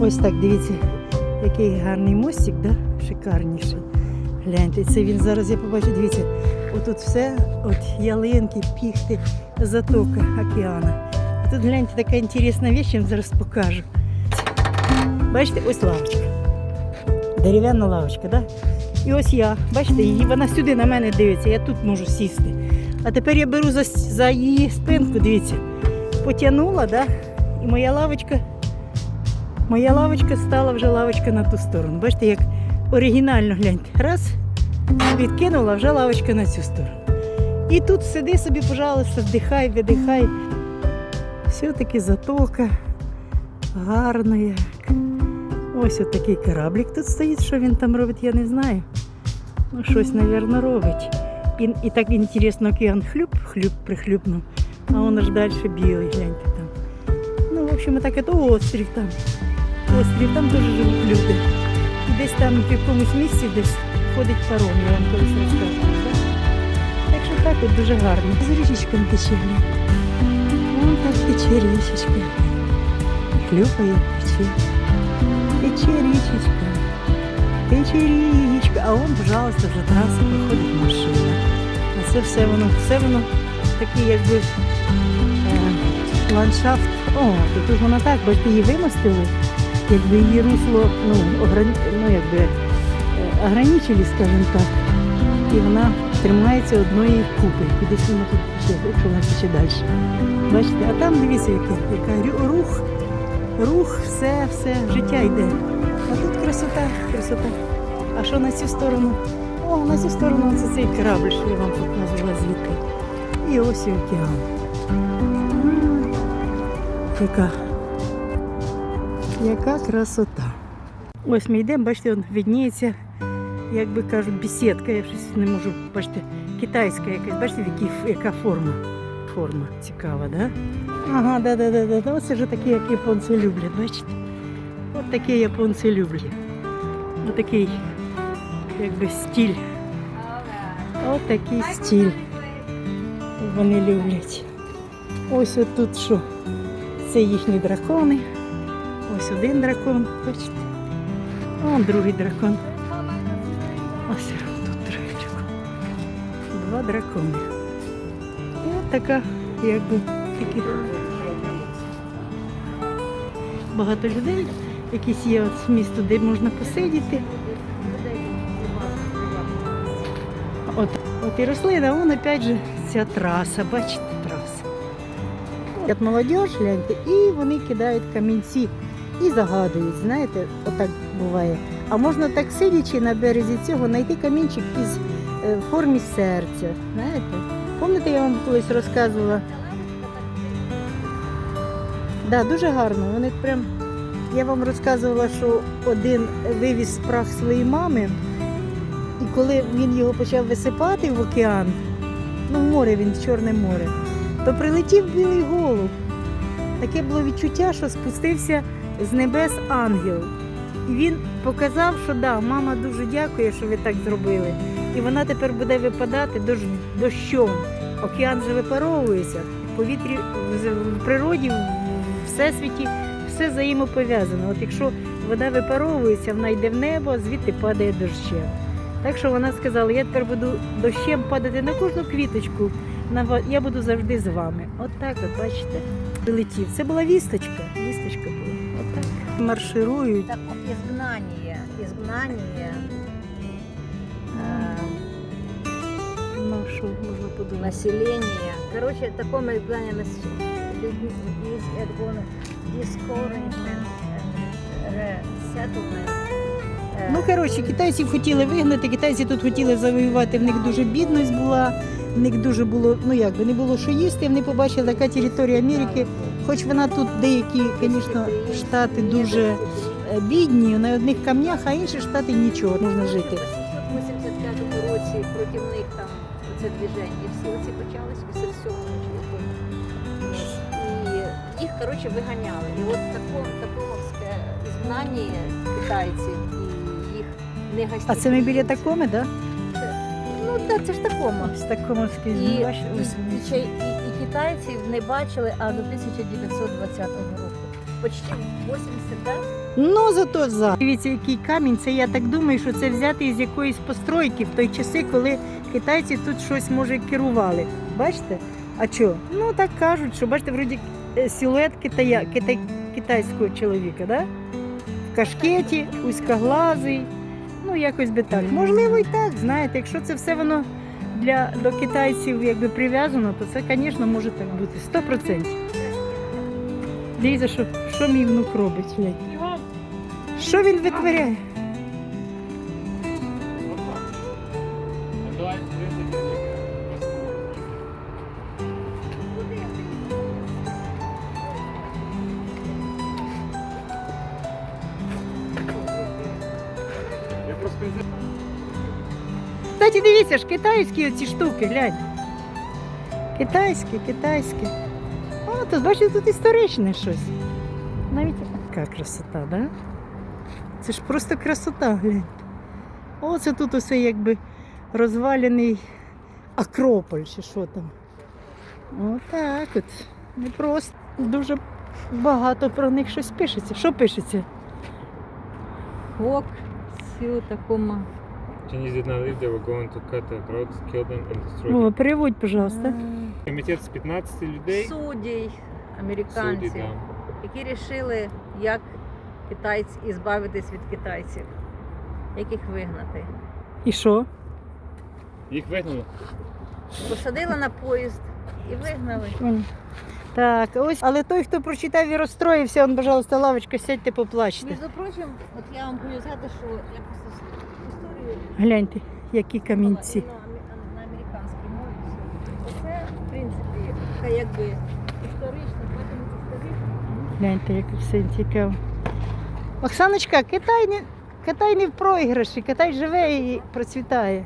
Ось так, дивіться, який гарний мостик, да? шикарніший. Гляньте, це він зараз я побачу, дивіться, отут все, от ялинки, піхти, затока океана. Тут гляньте, така інтересна річ, я вам зараз покажу. Бачите, ось лавочка. Дерев'яна лавочка, да? І ось я, бачите, її, вона сюди на мене дивиться, я тут можу сісти. А тепер я беру за, за її спинку, дивіться, потягнула, да? і моя лавочка, моя лавочка стала вже лавочка на ту сторону. Бачите, як оригінально гляньте. Раз, відкинула, вже лавочка на цю сторону. І тут сиди собі, пожалуйста, вдихай, видихай. Все-таки затока гарна як. Ось от такий кораблик тут стоїть, що він там робить, я не знаю. Ну, щось, мабуть, робить. І, і так інтересно, океан хлюп, хлюп, прихлюпнув, а воно ж далі білий, гляньте там. Ну, в общем, так це острів там. Острів, там теж живуть люди. Десь там в якомусь місці десь ходить паром, я вам колись розказувала. Так що так от дуже гарно. З річечком тече. Вон так тече річечка. Хлюпає, тече. Тече річечка. Тече річка. А он, пожалуйста, вже траса проходить машина. А це все воно, все воно такий якби е, ландшафт. О, тут вона так, бачите, її вимостили, якби її русло, ну, ограни... ну якби е, ограничили, скажімо так. І вона тримається одної купи. Кудись вона тут тече, якщо вона тече далі. Бачите, а там дивіться, яка, рух, рух, все, все, життя йде. А тут красота, красота. А що на цю сторону? О, на цю сторону це цей корабль, що я вам показувала звідти. І ось і океан. М, Яка, красота. Ось ми йдемо, бачите, он відніється, як би кажуть, бесідка. Я щось не можу, бачите, китайська якась, бачите, яка форма. Форма цікава, да? Ага, да, да. Оце ж такі, як японці люблять, бачите? От такі японці люблять. Ось такий, якби стиль. От такий стиль. Вони люблять. Ось тут що? Це їхні дракони. Ось один дракон, бачите? Вон другий дракон. Ось тут дракон. Два дракони. І от така, якби такі багато людей. Якісь є от місто, де можна посидіти. От, от і рослина, вон опять же ця траса, бачите, траса. От молодіж, гляньте, і вони кидають камінці і загадують, знаєте, отак буває. А можна так сидячи на березі цього, знайти камінчик із е, в формі серця. Знаєте? Пам'ятаєте, я вам колись розказувала? Да, дуже гарно. Вони прям. Я вам розказувала, що один вивіз прах своєї мами, і коли він його почав висипати в океан, ну в море він, в Чорне море, то прилетів білий голуб. Таке було відчуття, що спустився з небес ангел. І він показав, що да, мама дуже дякує, що ви так зробили. І вона тепер буде випадати дощ, дощом. Океан же випаровується, в повітрі, в- природі, в всесвіті все взаємопов'язано. От якщо вода випаровується, вона йде в небо, а звідти падає дощем. Так що вона сказала, я тепер буду дощем падати на кожну квіточку. На я буду завжди з вами. От так, от бачите, прилетів. Це була вісточка. Вісточка. Марширують. Так, изгнание, изгнание э, Ну що можна подумати? населения. Короче, такое discouragement and resettlement. Е, Ну коротше, китайців хотіли вигнати, китайці тут хотіли завоювати, в них дуже бідність була, в них дуже було, ну як би не було що їсти, вони побачили така територія Америки, хоч вона тут деякі, звісно, штати дуже е, бідні, на одних камнях, а інші штати нічого, можна жити. У 885 році проти них там це движення, всі оці почались в 57 І їх, коротше, виганяли. І от тако, такомовське знання китайців і їх не гостеприимство. А це ми біля такоми, так? Ну так, це ж такомо. Да? З такомовської І, бачиш, і, і, і китайців не бачили аж до 1920 року. Почти 80, да? Ну зато за. Дивіться, який камінь. Це я так думаю, що це взяти із якоїсь постройки в той часи, коли китайці тут щось може керували. Бачите? А що? Ну так кажуть, що бачите, вроді е, силует китая, китай, китайського чоловіка, да? В кашкеті, узькоглазий. Ну, якось би так. Можливо, і так, знаєте, якщо це все воно для до китайців якби прив'язано, то це, звісно, може так бути. Сто процентів. Дивіться, що, що мій внук робить. Що він витворяє? Кстати, дивіться ж, китайські оці штуки, глянь. Китайське, китайське. О, тут бачите, тут історичне щось. Навіть яка красота, да? Це ж просто красота, глянь. О, це тут усе якби розвалений Акрополь чи що там. Отак от. Не просто дуже багато про них щось пишеться. Що пишеться? Хок, сіл такому. Chinese did not leave, they were going to cut the throats, kill them and destroy О, them. переводь, пожалуйста. Комітет з 15 людей. Суддій, Судді, американців, да. які вирішили, як китайці і збавитись від китайців, як їх вигнати. І що? Їх вигнали. Посадили на поїзд і вигнали. М. Так, ось, але той, хто прочитав і розстроївся, он, пожалуйста, лавочка, сядьте, поплачте. Між прочим, от я вам хочу сказати, що я просто Гляньте, які камінці. на, на, американській мові. Це, в принципі, така якби історична, потім історична. Гляньте, як все цікаво. Оксаночка, Китай не, Китай не в проіграші, Китай живе і процвітає.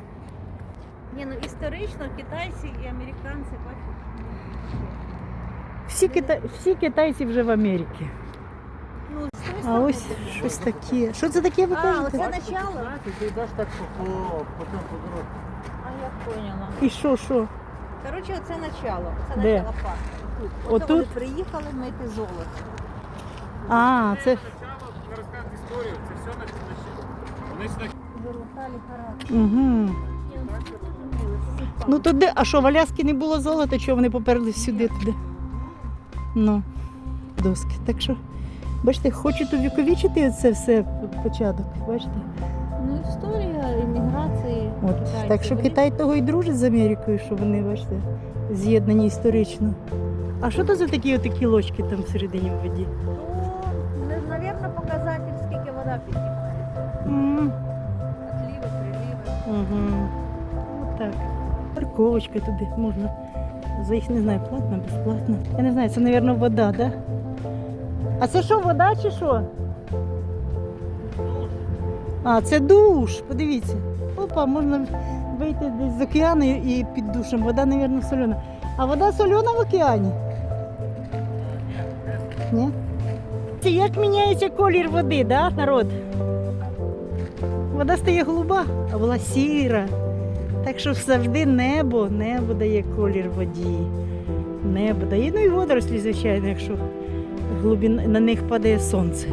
Ні, ну історично китайці і американці бачите. Всі, кита... Всі китайці вже в Америці. А ось щось таке. Що це таке ви А, кажете? оце начало. Ти йдеш так по, по, потім по дорозі. А я поняла. І що, що? Коротше, оце начало. Це Де? начало парку. Тут. Ото Отут? вони приїхали мити золото. А, це. Начало, не розказують історію, це все на Вони сюди Золота ліхорадка. Угу. Ну то де, а що, в Аляскі не було золота, чого вони поперли сюди туди? Ну, доски. Так що, бачите, хочуть увіковічити це все початок. Бачите? Ну, історія імміграції. От. Так що Китай того і дружить з Америкою, що вони, бачите, з'єднані історично. А що то за такі отакі лочки там всередині в воді? Ну, не, навірно, показатель, скільки вода піднімається. М, Отливи, приливи. Угу. Отак. Парковочка туди можна. За їх не знаю, платна, безплатна. Я не знаю, це, мабуть, вода, да? А це що, вода чи що? А, це душ, подивіться. Опа, можна вийти десь з океану і під душем. Вода, мабуть, солена. А вода солена в океані? Ні? Це як міняється колір води, да, народ? Вода стає голуба, а була сіра. Так що завжди небо, небо дає колір воді. Небо дає. Ну і водорослі, звичайно, якщо глибин, на них падає сонце.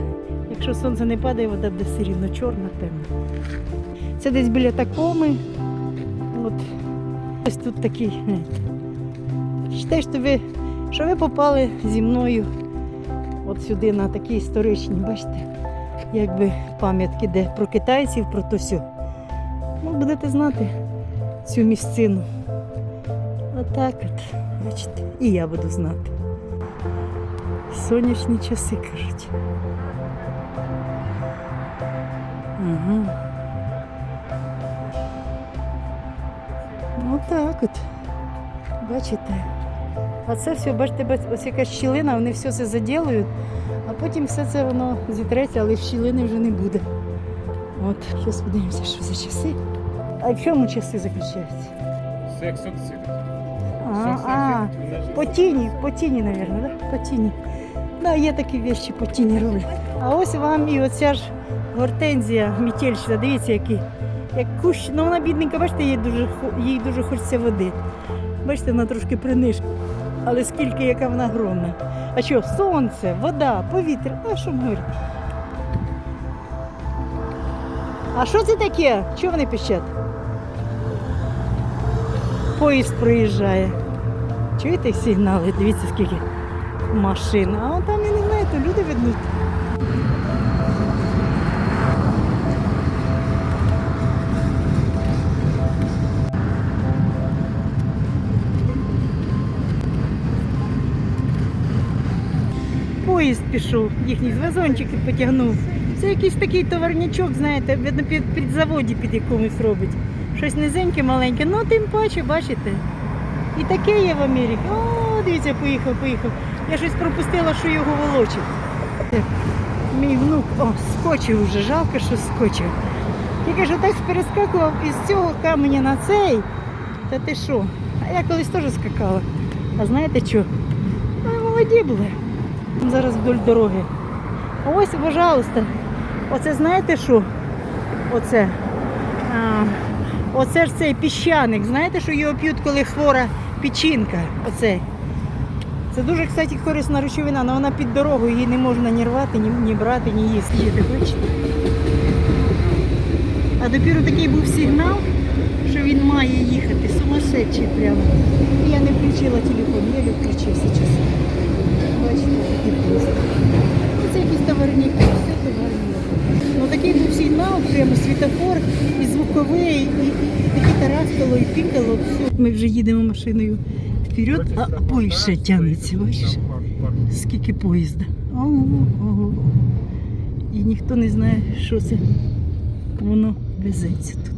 Якщо сонце не падає, вода буде все рівно чорна, темна. Це десь біля такоми. От. Ось тут такий. е. Що ви, що ви попали зі мною от сюди на такі історичні, бачите, якби пам'ятки, де про китайців, про то все. Ну, будете знати цю місцину. Отак от, бачите, і я буду знати. Сонячні часи, кажуть. Ага. Отак от. Бачите? А це все, бачите, ось якась щілина, вони все це заділують, а потім все це воно зітреться, але щілини вже не буде. От, зараз подивимося, що за часи. А в чому часи заключаються? Як. А, а, по тіні, по тіні, мабуть, да? по тіні. Да, є такі вещі по тіні роблять. А ось вам і оця ж гортензія мітельщина, дивіться, який. Як кущ, ну вона бідненька, бачите, їй дуже, їй дуже хочеться води. Бачите, вона трошки принишка. Але скільки, яка вона огромна. А що, сонце, вода, повітря, а що говорити? А що це таке? Чого вони пищать? Поїзд проїжджає. Чуєте сигнали? Дивіться, скільки машин. А там я не знаю, то люди ведуть. Поїзд пішов, їхні вазончики потягнув. Це якийсь такий товарнячок, знаєте, видно, під, під заводі під якомусь робить. Щось низеньке, маленьке, ну тим паче, бачите. І таке є в Америці. О, дивіться, поїхав, поїхав. Я щось пропустила, що його волочить. Мій внук, о, скочив вже, жалко, що скочив. Тільки що так перескакував із цього каменя на цей. Та ти що? А я колись теж скакала. А знаєте що? Ми молоді були. Зараз вдоль дороги. Ось, пожалуйста. Оце знаєте що? Оце. А, оце ж цей піщаник. Знаєте, що його п'ють, коли хвора печінка. Оцей. Це дуже, кстати, корисна речовина, але вона під дорогою, її не можна ні рвати, ні, ні брати, ні їсти. Так? А допіру такий був сигнал, що він має їхати. Сумасшедший прямо. І я не включила телефон, я відключився часом. Бачите, такий. Ну, Це якісь товарні, все товарні. Ну такий був сигнал, прямо світофор, і звуковий, і, і, і таке тараскало, і пікало. Все. Ми вже їдемо машиною вперед, а поїзд ще тягнеться? Скільки поїзда. Ого, ого. І ніхто не знає, що це воно везеться тут.